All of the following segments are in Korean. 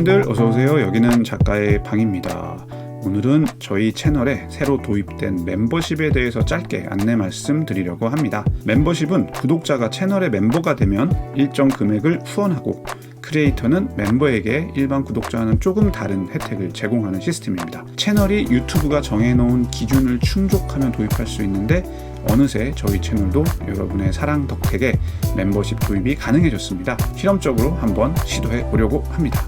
작가님들 어서오세요. 여기는 작가의 방입니다. 오늘은 저희 채널에 새로 도입된 멤버십에 대해서 짧게 안내 말씀드리려고 합니다. 멤버십은 구독자가 채널의 멤버가 되면 일정 금액을 후원하고 크리에이터는 멤버에게 일반 구독자와는 조금 다른 혜택을 제공하는 시스템입니다. 채널이 유튜브가 정해놓은 기준을 충족하면 도입할 수 있는데 어느새 저희 채널도 여러분의 사랑 덕택에 멤버십 도입이 가능해졌습니다. 실험적으로 한번 시도해 보려고 합니다.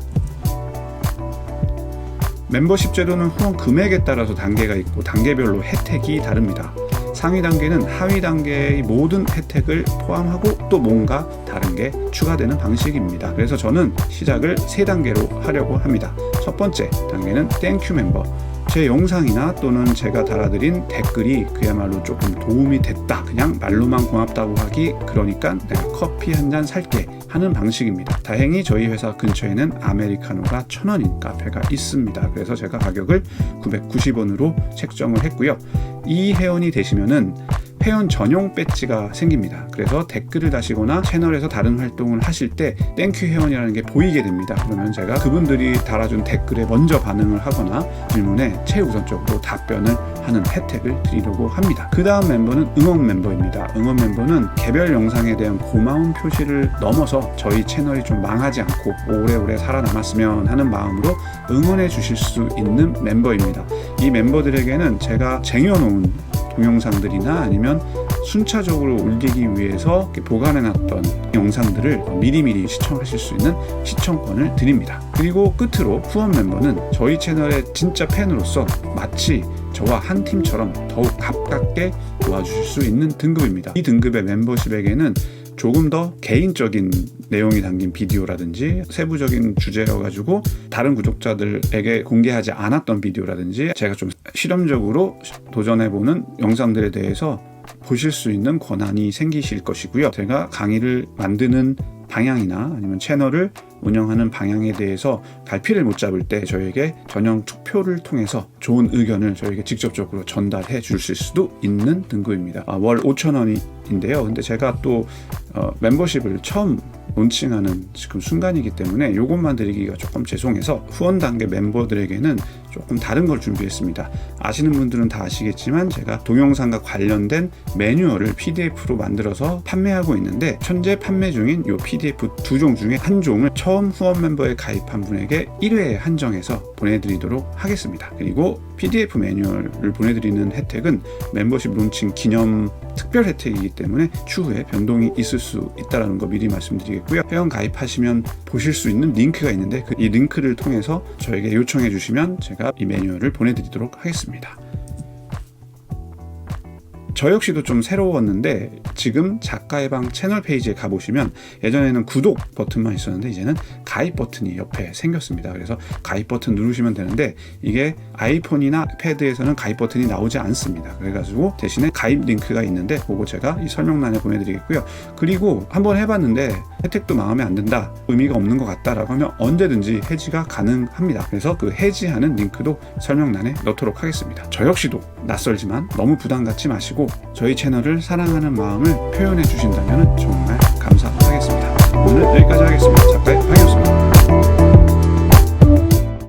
멤버십 제도는 후원 금액에 따라서 단계가 있고 단계별로 혜택이 다릅니다. 상위 단계는 하위 단계의 모든 혜택을 포함하고 또 뭔가 다른 게 추가되는 방식입니다. 그래서 저는 시작을 세 단계로 하려고 합니다. 첫 번째 단계는 땡큐 멤버. 제 영상이나 또는 제가 달아드린 댓글이 그야말로 조금 도움이 됐다. 그냥 말로만 고맙다고 하기 그러니까 내가 커피 한 잔 살게 하는 방식입니다. 다행히 저희 회사 근처에는 아메리카노가 천 원인 카페가 있습니다. 그래서 제가 가격을 990원으로 책정을 했고요. 이 회원이 되시면은 회원 전용 배지가 생깁니다. 그래서 댓글을 다시거나 채널에서 다른 활동을 하실 때 땡큐 회원이라는 게 보이게 됩니다. 그러면 제가 그분들이 달아준 댓글에 먼저 반응을 하거나 질문에 최우선적으로 답변을 하는 혜택을 드리려고 합니다. 그 다음 멤버는 응원 멤버입니다. 응원 멤버는 개별 영상에 대한 고마운 표시를 넘어서 저희 채널이 좀 망하지 않고 오래오래 살아남았으면 하는 마음으로 응원해 주실 수 있는 멤버입니다. 이 멤버들에게는 제가 쟁여놓은 동영상들이나 아니면 순차적으로 올리기 위해서 보관해놨던 영상들을 미리미리 시청하실 수 있는 시청권을 드립니다. 그리고 끝으로 후원 멤버는 저희 채널의 진짜 팬으로서 마치 저와 한 팀처럼 더욱 가깝게 도와주실 수 있는 등급입니다. 이 등급의 멤버십에게는 조금 더 개인적인 내용이 담긴 비디오라든지 세부적인 주제여 가지고 다른 구독자들에게 공개하지 않았던 비디오라든지 제가 좀 실험적으로 도전해보는 영상들에 대해서 보실 수 있는 권한이 생기실 것이고요. 제가 강의를 만드는 방향이나 아니면 채널을 운영하는 방향에 대해서 갈피를 못 잡을 때 저에게 전형 투표를 통해서 좋은 의견을 저에게 직접적으로 전달해 주실 수도 있는 등급입니다. 아, 월 5천 원인데요. 근데 제가 또 어, 멤버십을 처음 론칭하는 지금 순간이기 때문에 이것만 드리기가 조금 죄송해서 후원 단계 멤버들에게는 조금 다른 걸 준비했습니다. 아시는 분들은 다 아시겠지만 제가 동영상과 관련된 매뉴얼을 PDF로 만들어서 판매하고 있는데 현재 판매 중인 이 PDF 두 종 중에 한 종을 처음 후원 멤버에 가입한 분에게 1회에 한정해서 보내드리도록 하겠습니다. 그리고 PDF 매뉴얼을 보내드리는 혜택은 멤버십 론칭 기념 특별 혜택이기 때문에 추후에 변동이 있을 수 있다는 거 미리 말씀드리겠고요. 회원 가입하시면 보실 수 있는 링크가 있는데 그 이 링크를 통해서 저에게 요청해 주시면 제가 이 매뉴얼을 보내드리도록 하겠습니다. 저 역시도 좀 새로웠는데 지금 작가의 방 채널 페이지에 가보시면 예전에는 구독 버튼만 있었는데 이제는 가입 버튼이 옆에 생겼습니다. 그래서 가입 버튼 누르시면 되는데 이게 아이폰이나 패드에서는 가입 버튼이 나오지 않습니다. 그래가지고 대신에 가입 링크가 있는데 그거 제가 이 설명란에 보내드리겠고요. 그리고 한번 해봤는데 혜택도 마음에 안 든다, 의미가 없는 것 같다라고 하면 언제든지 해지가 가능합니다. 그래서 그 해지하는 링크도 설명란에 넣도록 하겠습니다. 저 역시도 낯설지만 너무 부담 갖지 마시고 저희 채널을 사랑하는 마음 을 표현해 주신다면 정말 감사하겠습니다. 오늘 여기까지 하겠습니다. 작가의 방이었습니다.